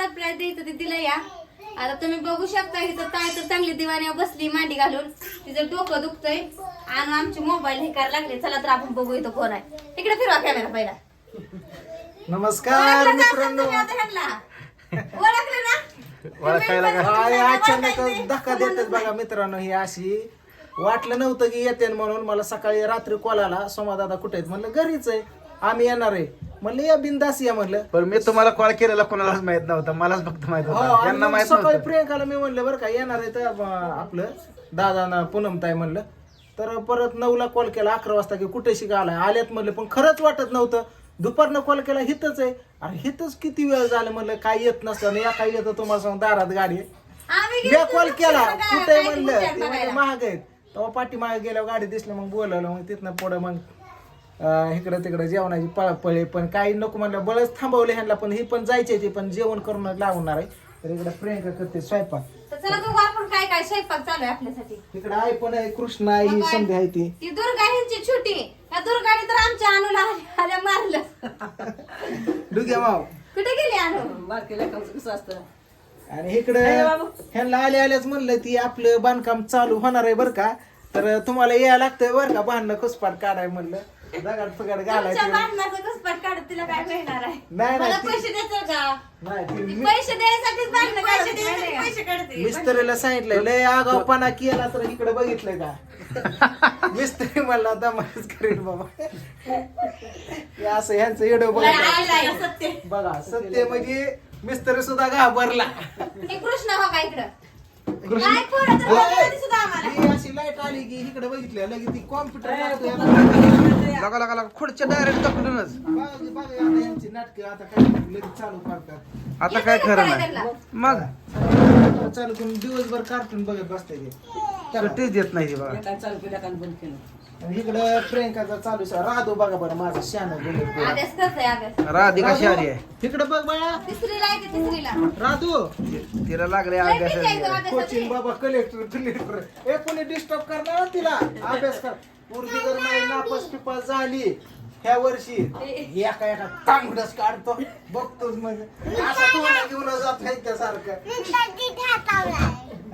Surprise द्यायचं ते दिलं या. आता तुम्ही बघू शकता इथं ताय तर चांगली दिवाणी बसली मांडी घालून. तिचं डोकं दुखतंय. आणि आमचे मोबाईल हे करायला लागले. चला तर आपण बघू इथं कोण आहे. इकडे फिरवा कॅमेरा पहिला. नमस्कार मित्रांनो? ओळखलं ना? ओळखायला का? अचानक. धक्का देतात बघा मित्रांनो ही अशी. वाटलं नव्हतं की येते म्हणून मला सकाळी रात्री कॉल आला. सोमादादा कुठे आहेत? म्हणलं घरीच आहे. आम्ही येणार आहे. म्हणलं या बिंदास या म्हणलं. पण मी तुम्हाला कॉल केलेला कोणालाच माहीत नव्हता मलाच फक्त माहीत हो, होता आणि त्यांना मग माहीत सकाळी नव्हतं प्रियंकाला मी म्हणलं बरं का येणार आहे तर अं, आपलं दादा पूनमताई म्हणलं. तर परत नऊला कॉल केला अकरा वाजता की कुठे शिका आलाय? आल्यात म्हणलं पण खरंच वाटत नव्हतं. दुपारनं कॉल केला हिथच आहे. अरे हिथच किती वेळ झालं म्हणलं काय येत नसतं. या काय येतं तुम्हाला सांग दारात गाडी आहे. आम्ही मी गेलो कॉल. केला कुठे म्हणलं? ते म्हणजे. महाग आहेत. तेव्हा पाठी मागे गेल्यावर गाडी दिसली मग बोलवलं मग तिथनं पुढं मग इकडं तिकडं जेवणाची पळपळे पण काही नको म्हणलं बळच थांबवले ह्यांना पण ही पण जायचे ते पण जेवण करून लागणार आहे. तर इकडे प्रियंका करते स्वयंपाक. तर चला बघू आपण काय काय स्वयंपाक चालू आहे आपल्यासाठी. इकडे आई पण आहे कृष्ण आहे ही बाबा. संध्या आहे ती. ती दुर्गा ह्यांची छोटी या दुर्गाने तर आमच्या अनुला आल्या- मारलं. डुग्या माव. कुठे गेली अनु? कसं असतं. आणि इकडं ह्यांना आले आल्याच म्हणलं ती आपलं बांधकाम चालू होणार आहे बरं का? तर तुम्हाला यायला लागतंय बरं का बांधणं खुसपाट काढाय म्हणलं. दगड फगड तुमच्या घालायचं. भांडणाचं कसपट काढत तिला काय मिळणार आहे? नाही, मला ती- पैसे द्यायचं का? नाही ती ती मी- पैसे द्यायसाठीच भांडणं पैसे द्यायसाठी पैसे काढते. मिस्त्रीला सांगितलंय लय आगावपणा केला तर इकडे बघितलंय का? मिस्त्री म्हणला दमाच करेल बाबा. हे असं ह्यांचं येडो लय बघा सत्य. बघा सत्य म्हणजे मिस्त्री सुद्धा घाबरला. हे कृष्ण हो का इकडं? काय पोरं तर बोलत सुद्धा आम्हाला? ही अशी लाइट आली की इकडे बघितलं ती कॉम्प्युटर लगा लगा लगा खुर्च्या डायरेक्ट तकडूनच यांची नाटक आता काय लगेच चालू करतात. आता काय खरं नाही. मग? चालू करून दिवसभर कार्टून बघत बसते ते. सुट्टीच देत नाही ती बघा. काय चालू केलं बंद केलं. इकडं प्रियंकाचा चालू आहे. राधो बघा बरं माझा शान अभ्यास करतोय अभ्यास राधी कशी आली आहे. इकडे बघ बाळा. तिसरीला आहे ते तिसरीला? राधू. तिला लागले लय अभ्यास आहे तो. कोचिंग बाबा कलेक्टर कलेक्टर हे कोणी डिस्टर्ब करणार तिला? अभ्यास कर. पूर्वी जर माझी नापास पिपास झाली ह्या वर्षी एका एका तांगडच काढतो. बघतोच म्हणजे. असं तोंड घेऊन जात नाही त्यासारखं.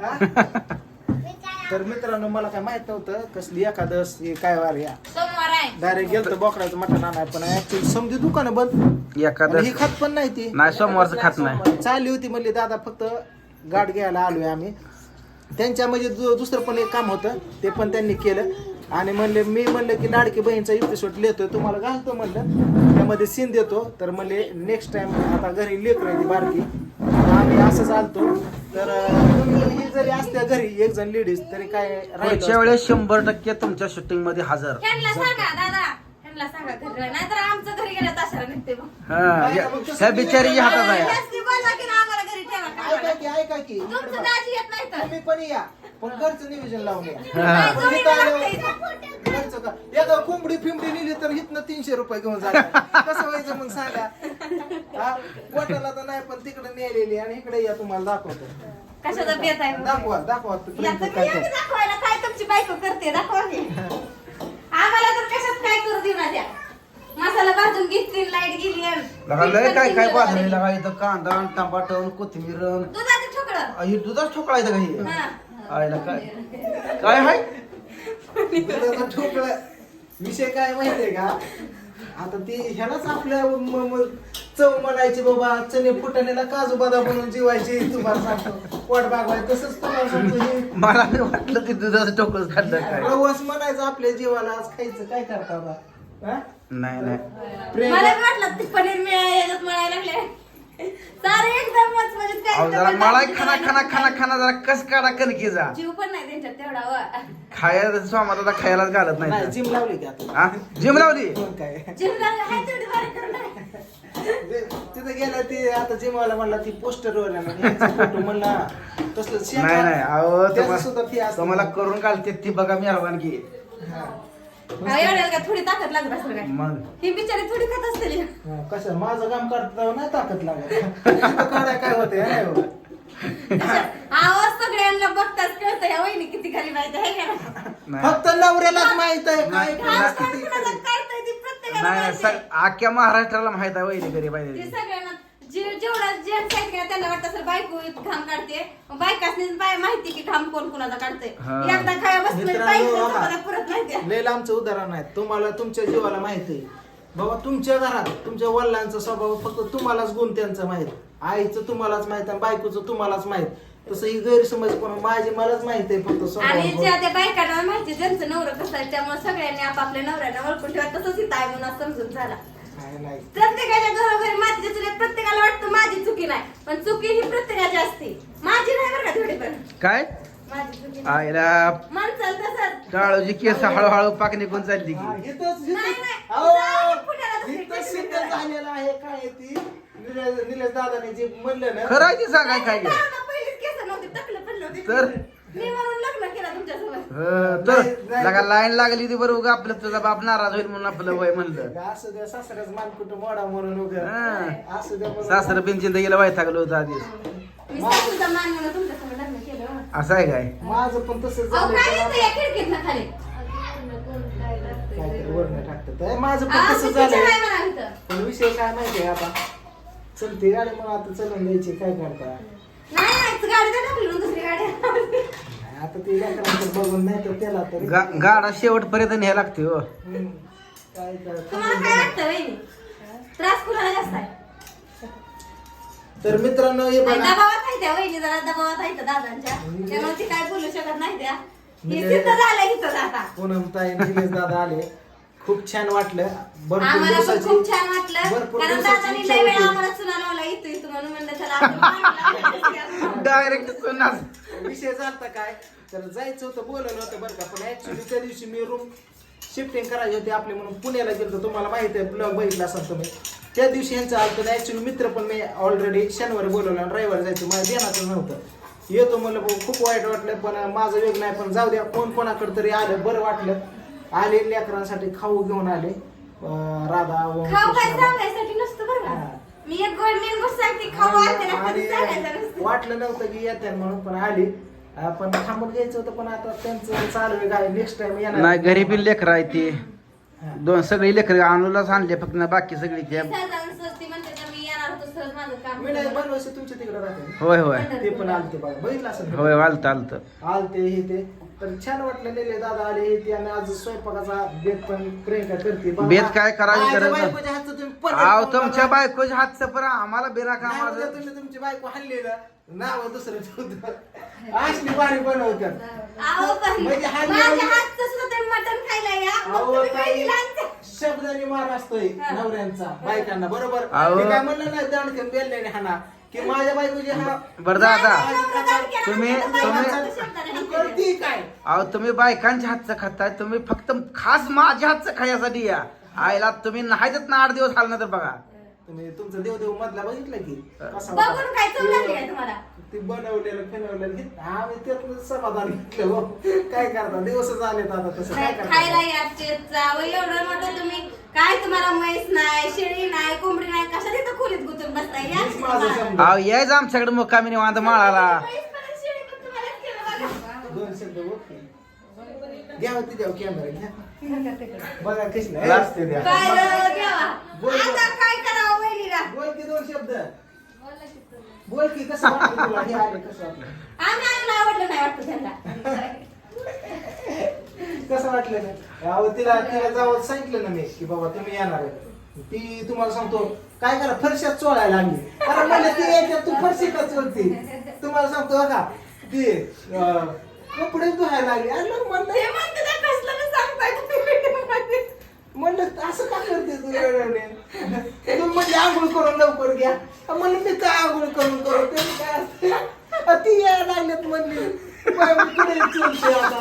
हा? तर मित्रांनो मला काय माहीत नव्हतं कसली हे काय वार या सोमवार आहे. डायरेक्ट गेलतो बोकडाचं मटण आणाय पण ऍक्च्युली समजी दुकानं बंद. आणि एखादं ही खात पण नाही ती. नाही सोमवारचं खात नाही. चालली होती म्हणली दादा फक्त गाठ घ्यायला आलोय आम्ही. त्यांच्या म्हणजे दु- दुसरं पण एक काम होतं ते पण त्यांनी केलं. आणि म्हणले मी म्हणलं की लाडकी बहीणचा एपिसोड लिहितोय तुम्हाला घालतो म्हणलं. त्यामध्ये सीन देतो. तर म्हणले नेक्स्ट टाइम आता घरी लेकर आहे ती बारकी. आम्ही असं चालतो. तर ही जरी असत्या घरी एक जण लेडीज तरी काय पुढच्या राहिलं वेळेस शंभर टक्के तुमच्या शूटिंगमध्ये हजर. ह्यांना सांगा दादा. ह्यांना सांगा घरी नाहीतर आमचं घरी गेलं तासाला निघते मग. हा या- ह्या बिचारीच्या हातात आहे. जास्ती बोलवा की ना आम्हाला घरी ठेवा ऐका. की ऐका की. तुमचं दाजी येत नाही तर तुम्ही पण या. पण घरचं नियोजन लावून या. इथं आल्यावर-? घरचं का? एका कोंबडी फिंबडी नेली तर हिथनं तीनशे रुपये घेऊन जातात. कसं व्हायचं मग सांगा? हा? पोटाला तर नाही पण तिकडे नेलेली आणि इकडे या तुम्हाला दाखवतो. कशाचा बेत आहे मग? दाखवा याचं मी काय आम्ही करते. दाखवायला काय तुमची बायको करते? दाखवा की. आम्हाला तर कशात काय करू देऊ ना द्या मसाला भाजून घेतली लाइट गेली आणि लगा लय काय काय मीठ बाजरी पण लगा इथं कांदा टमाटर कोथिंबीर दुधाचं ठोकळं. ही दुधाच ठोकळा इथं काही हा. आयला काय? काय हाय? दुधाचं ठोकळं. विषय काय माहितीये का? आता ती ह्यालाच आपल्या म- म- चव म्हणायची बाबा चणे फुटाण्याला काजू बदाम म्हणून जीवायची तुम्हाला सांगतो. पोट बागवाय तसंच तुम्हाला सांगतो हे. मला नाही वाटलं ती दुधाचं ठोकळच खाल्लं काय. प्रवास म्हणायचं आपल्या जीवाला आज खायचं काय करता? हा? नाही नाही. प्रेम मला बी वाटलं ते पनीर म्हणायला लागले. सारे एकदमच म्हणजे काय अहो जरा एकदम मला खाना खाना खाना खाना जरा कस काढा कणकीचा जीव पण नाही त्यांच्यात तेवढा व. खायला खायलाच घालत नाही नाही जिम लावली का आता. हा? जिम लावली? मग काय? जीवला आहे तेवढी बारीक करून आहे. ते- तिथं गेला ती आता जिमवाला म्हणला ती पोस्टर वर फोटो म्हणला तसलं नाही नाही अहो त्याचं सुद्धा फी तुम्हाला असतं. तुम्हाला करून घालते ती बघा मी की. हा. हा, एवढ्याला काय थोडी ताकद लागत असेल काय? मग. ही बिचारी थोडी खात असतील. हा, कसं माझं काम करता नाही ताकद लागत. काढाय काय होते नाही हो. आवाज सगळ्यांना बघताच कळतं या वहिनी किती खाली माहिती आहे का? नाही? फक्त नवऱ्यालाच माहीत आहे काय नाही. आज कोणाला कोण किती. कुणाला कळतंय ती प्रत्येकाला नाही माहिती सग- महाराष्ट्राला माहीत आहे वहिनी गरीब ती आहे सगळ्यांना जे जेवढं जेंट्स आहेत का त्यांना वाटतं सर बायको घाम काढते. मग बायकासनीच बाय माहिती की घाम कोण कोणाचा काढते हा. एकदा खाया बसलं मित्रांनो, बाईक बघा. परत माहिती लय लांबचं उदाहरण आहे. तुम्हाला तुमच्या जीवाला माहीत आहे. बाबा तुमच्या घरात तुमच्या वडिलांचा स्वभाव फक्त तुम्हालाच गुण त्यांचा माहीत. आईचं तुम्हालाच माहीत आणि बायकोचं तुम्हालाच माहीत. तसं ही गैरसमज पण माझी मलाच माहीत आहे फक्त आणि स्वभाव ज्या त्या बायकांना माहिती ज्यांचं नवरं कसं आहे त्यामुळे सगळ्यांनी आपापल्या नवऱ्याला ओळखून ठेवा. तसंच इथं आहे म्हणून समजून झाला. नाही, नाही. प्रत्येकाच्या घरोघरी मातीच्या चुलीत प्रत्येकाला वाटतं माझी चुकी नाही पण चुकी ही प्रत्येकाची असते. माझी नाही बरं का थोडी पण काय? माझी चुकी नाही. आईला केस हळूहळू पाक निघून चालली हा, की इथंच- इथंच- नाही, नाही. अहो, जाऊ पुण्याला दुसरी इथंच टेस्ट सिद्ध करा. झालेलं आहे काय आहे ती? निलेश निलेश दादाने जे म्हणलं ना. खरं आहे ते सांगाय काय नाही, नाही, पहिलीच केस नव्हती टकलं पडलं होती. तर? मी म्हणून तुमच्यासोबत. हं, तर नाही, नाही. लगा लाईन लागली ती बरोबर आपलं तुझा बाप नाराज होईल म्हणून आपलं वय म्हणलं. असं द्या सासऱ्याच मान कुठं मोडा म्हणून उगा. हा. असं द्या म्हणून. सासर पेन्शन गेलं वैतागलं होतं आधीच. मी सासूचा मान म्हणून तुमच्यासोबत लग्न केलं असं आहे काय? माझं पण तसंच अहो झालं काय खाली? काहीतरी वर्ण टाकतात. ए, माझं पण तसं चुकीचं म्हणा इथं. पण विषय काय माहितीये आता? चलते गाडी मग आता चलून द्यायची. काय करता? नाही नाही गाडी तर टाकली ना दुसरी गाडी आता ते लेकरांचं बघून नाही तर त्याला तरी. गा- गाडा शेवटपर्यंत न्याय लागते हो. हम्म. काय तुम्हाला काय करता वाटतं वहिनी? त्रास कुणाला जास्त आहे? तर मित्रांनो हे बघा. दबावात आहे त्या वहिनी जरा दबावात आहे त्या दादांच्या. त्यामुळे ती काय बोलू शकत नाही त्या. हे म्हणजे- सिद्ध झालं इथं आता पूनम ताई निलेश दादा आले. खूप छान वाटलं. भरपूर आम्हाला पण दिवसाची खूप छान वाटलं. भरपूर कारण दिवसाची दादानी इच्छा लय वेळा होती. आम्हाला चुना लावला येतो इथं म्हणून म्हणलं चला आपण पाणी डायरेक्ट सुनाच विषय झालता काय? तर जायचं होतं बोलवलं होतं बरं का. पण ऍक्च्युली त्या दिवशी मी रूम शिफ्टिंग करायची होती आपली म्हणून पुण्याला गेलो तुम्हाला माहिती आहे ब्लॉग बघितला असाल तुम्ही. त्या दिवशी यांचं आलं तर ऍक्च्युली मित्र पण मी ऑलरेडी शनिवारी बोलवलं आणि रविवारी जायचं. माझ्या ध्यानातच नव्हतं. येतो म्हणलं भाऊ खूप वाईट वाटलं पण माझं वेग नाही पण जाऊ द्या. कोण कोणाकडे तरी आलं बरं वाटलं. आले लेकरांसाठी खाऊ घेऊन आले. अं, राधा ओम, खाऊ काय कृष्णा. सांगायसाठी नसतं बरं का. मी एक गोड मेन गोष्ट सांगते खाऊ आणते ना आणि कधी सांगायचं नसतं. वाटलं नव्हतं की येते म्हणून पण आली. आपण थांबून घ्यायचं होतं पण आता त्यांचं चालू आहे काय नेक्स्ट टाइम येणार नाही घरी पण लेकर आहे ती. दोन सगळी लेकर आणूलाच आणले फक्त ना बाकी सगळी ते. सहजान सहज ती म्हणते तर मी येणार होतो सहज माझं काम मी नाही बनवायचं तुमच्या तिकडे राहते. होय होय. ते पण आलते बघा. बघितलं असेल? होय आलत आलत. आलते हे ते. तर छान वाटलं नेले दादा आले ते आणि आज स्वयंपाकाचा बेत पण प्रियंका करते. बेत काय करायची माझ्या गरज नाही. बायकोच्या हातचं तुम्ही खाऊन तुमच्या बघा. बायकोच्या हातचं पण आम्हाला बिना नाही म्हणजे कामाचं तुम्ही तुमची बायको हल्ली ना नाव दुसरं ठेवतो असली भारी बनवतात अहो पण म्हणजे हा माझ्या निवड- हातचं सुद्धा तुम्ही मटण खायला या मग अहो तुम्ही ताई बहिणीला आणता. शब्दाने मार असतोय. नवऱ्यांचा बायकांना बरोबर अहो. ते काय म्हणलं नाही दणकन बेलण्याने हाना की माझ्या बायकोची हा बरं दादा तुम्ही- तुम्ही-. करती काय? अहो तुम्ही बायकांच्या हातचं खाताय. तुम्ही फक्त खास माझ्या हातचं खायसाठी या. आईला तुम्ही नाहीतच ना आठ दिवस आला तर बघा. तुम्ही तुमचं देवदेव मधला बघितलं की? कसा बघून काय चव लागली काय तुम्हाला? ते बनवलेलं फिनवलेलं घेत आम्ही त्यातलं समाधान घेतलं हो. काय करता? दिवसच आलेत आता तसं. काय नाही, खायला करता या जावं एवढं मोठं तुम्ही काय तुम्हाला म्हैस नाही शेळी नाही कोंबडी नाही कशा तिथं खोलीत गुंतून बसताय? या हीच माझं तुम्हाला. समजा. अहो यायचं आमच्याकडे मुक्कामी निवांत माळाला. म्हैस पण आणि शेळी पण तुम्हालाच केलं बघा. दोन शब्द होती द्या कॅमेरा घ्या. बघा कशी लास्ट द्या. काय रे देवा बोल, बोल. आता काय करावं वहिनीला? बोल की दोन शब्द. बोल की कसं वाटलं तुला हे आले कसं वाटलं? आम्ही आम्हाला आवडलं नाही वाटतं त्यांना. कसं वाटलं ना अहो तिला तिला जावं सांगितलं ना मी की बाबा तुम्ही येणार आहे. ती तुम्हाला सांगतो काय करा फरशात चोळायला लागली कारण म्हणलं ती याच्यात तू फरशी का चोळती? तुम्हाला सांगतो बघा ती अं, कपडे धुवायला लागली. अरे मग म्हणलं ते म्हणते ना कसलं सांगताय तुम्ही. म्हणलं असं का करते तू वेळेने तू म्हणजे आंघोळ करून लवकर घ्या. म्हणलं मी काय आंघोळ करून करू ते काय असते? ती यायला लागल्यात म्हणली. करायला कडे चोळते आता?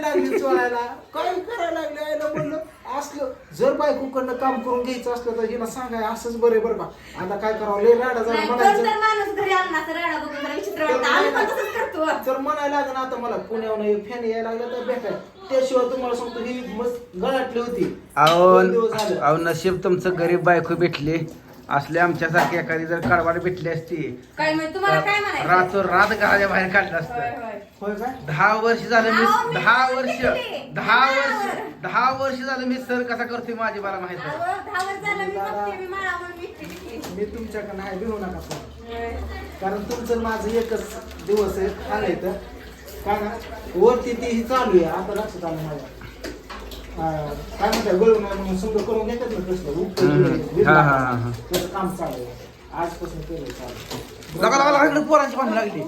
लागली चोळायला काय करायला लागले? आईला म्हणलं असलं जर बायकोकडनं काम करून घ्यायचं असलं तर हिला सांगाय असंच बरं बरं का. आता काय करावं लय राडा जरा नाही, कोण म्हणायचं. तर माणूस घरी आला ना तर राडा बघून जरा विचित्र वाटतं. आम्ही पण तसंच करतो. तर म्हणायला लागलं आता मला एक फॅन यायला लागलं तर भेटाय त्याशिवाय तुम्हाला सांगतो ही मस्त गळाटली होती. अहो दोन दिवस झालं. अहो नशीब तुमचं गरीब बायको भेटली. असले आमच्यासारखी एखादी जर कडवाड भेटली असती काय म्हणजे तुम्हाला काय म्हणायचं रातोर रात घराच्या बाहेर काढलं होय, असतं होय. काय दहा वर्ष झालं अहो, मी मी दहा पण वर्ष. दहा वर्ष दहा. दहा वर्ष झालं मी सर कसा करतोय माझी मला माहीत आहे अहो, दहा वर्ष झालं मी बघते, मी मला म्हणून मी एकटी शिकली. मी तुमच्याकडे नाही भिवू नका पण. कारण तुमचं आणि माझं एकच दिवस आहे सांगायचं काय ना वरती ती ही चालू आहे आता लक्षात आलं माझ्या काय म्हणतात गळून म्हणून समजा करून घेतात ना हा, हा, हा, हा. तसं काम चालू आहे. आजपासून केलं चालू लगा लगा लगा इकडे पोरांची भांडण लागली.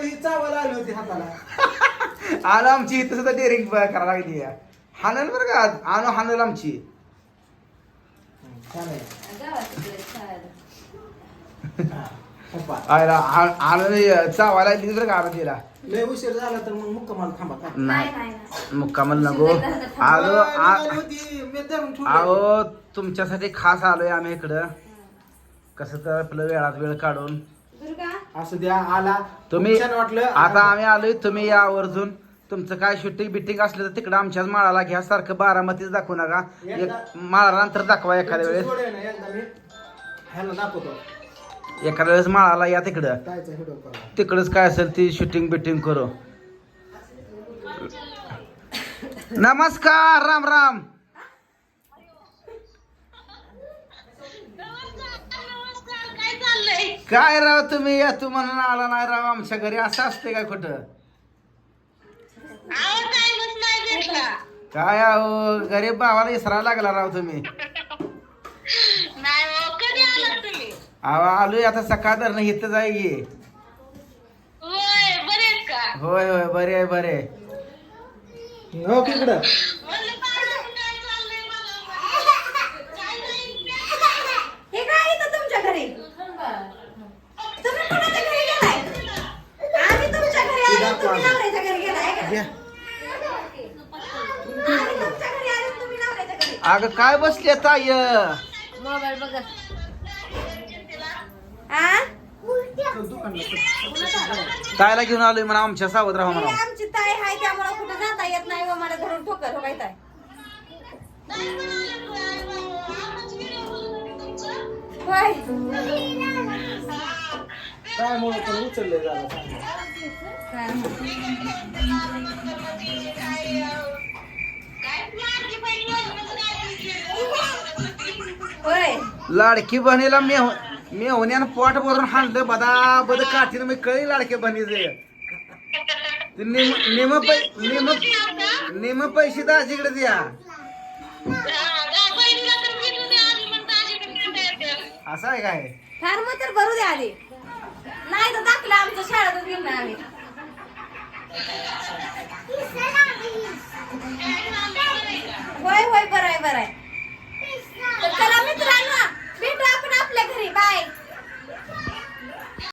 ही चावायला आली होती हाताला. आलं आमची इथं सुद्धा डेअरिंग करायला लागली हाणल बरं का? आणू हाणल आमची. छान आहे गावात आयला आणून चावायला का आरतीला लय उशीर झाला तर मग मुक्कामाला थांबा काय नाही. मुक्कामल नको. आलो आ- होती, मी धरून ठेवली. अहो तुमच्यासाठी खास आलोय आम्ही इकडं. कसं तर आपलं वेळात वेळ काढून. दुर्गा? असू द्या आला. तुम्ही छान वाटलं. आता आम्ही आलोय तुम्ही या आवर्जून. तुमचं काय शूटिंग बिटिंग असलं तर तिकडं आमच्याच माळाला घ्या. सारखं बारामतीच दाखवू नका. एक माळाला नंतर दाखवा एखाद्या वेळेस. जोड आहे ना, एकदा मी ह्याला दाखवतो. एखाद्या वेळेस माळाला या तिकडं. तिकडच काय असेल ती शूटिंग बिटिंग करू. नमस्कार राम राम. काय राव तुम्ही? या तू म्हणून आला नाही राव आमच्या घरी असं असते काय कुठं? काय अहो गरीब भावाला इसरा लागला राव तुम्ही अहो आलोय आता सकाळ धरणं इथं जाय होय होय बरे आहे बरे आहे. हो तिकडं हे काय इथं तुमच्या घरी? तुम्ही कोणाच्या घरी गेलाय? आम्ही तुमच्या घरी आलो तुम्ही नवऱ्याच्या घरी गेलाय का? घ्या. आम्ही तुमच्या घरी आलो तुम्ही नवऱ्याच्या घरी. अगं काय बसली ताय मोबाईल बघत. तायला घेऊन आलोय म्हणा आमच्या सावध राहा म्हणा. आमची ताई आहे त्यामुळे कुठं जाता येत नाही व मला धरून ठोकर हो काय ताई. होय. पण होय. लाडकी बहिणीला मी मी होण्यानं पोट भरून हाणलं बदा बद काठीन मी कळी लाडके बहिणीचे ते निम निम पै निम निम पैसे दाजीकडे द्या. असं आहे काय? फार मग तर भरू द्या आधी. नाही तर दाखला आमचं शाळेतच घेऊन आम्ही. होय होय बरं आहे बरं आहे. चला मित्रांना. भेटू आपण आपल्या घरी. बाय